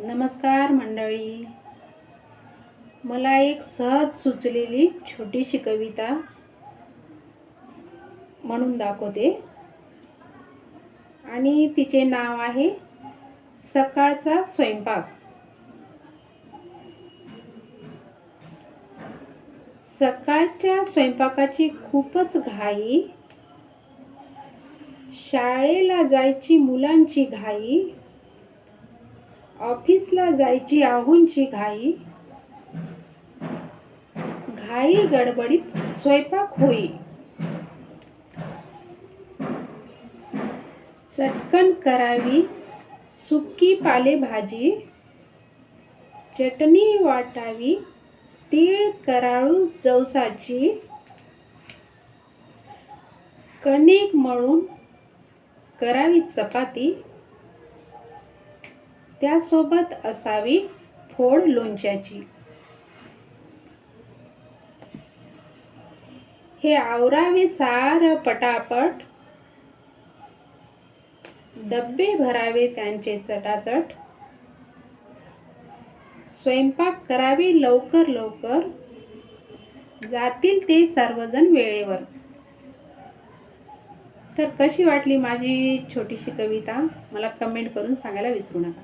नमस्कार मंडळी. मला एक सहज सुचलेली छोटीशी कविता म्हणून दाखवते. आणि तिचे नाव आहे सकाळचा स्वयंपाक. सकाळच्या स्वयंपाकाची खूपच घाई शाळेला जायची मुलांची घाई ऑफिसला जायची आहूंची घाई. घाई गडबडीत स्वयंपाक होई. चटकन करावी सुकी पालेभाजी. चटणी वाटावी तीळ कराळू जवसाची. कणिक मळून करावी चपाती. त्यासोबत असावी फोड लोणच्याची. हे आवरावे सार पटापट. डब्बे भरावे त्यांचे चटाचट. स्वयंपाक करावे लवकर लवकर. जातील ते सर्वजण वेळेवर. तर कशी वाटली माझी छोटीशी कविता? मला कमेंट करून सांगायला विसरू नका.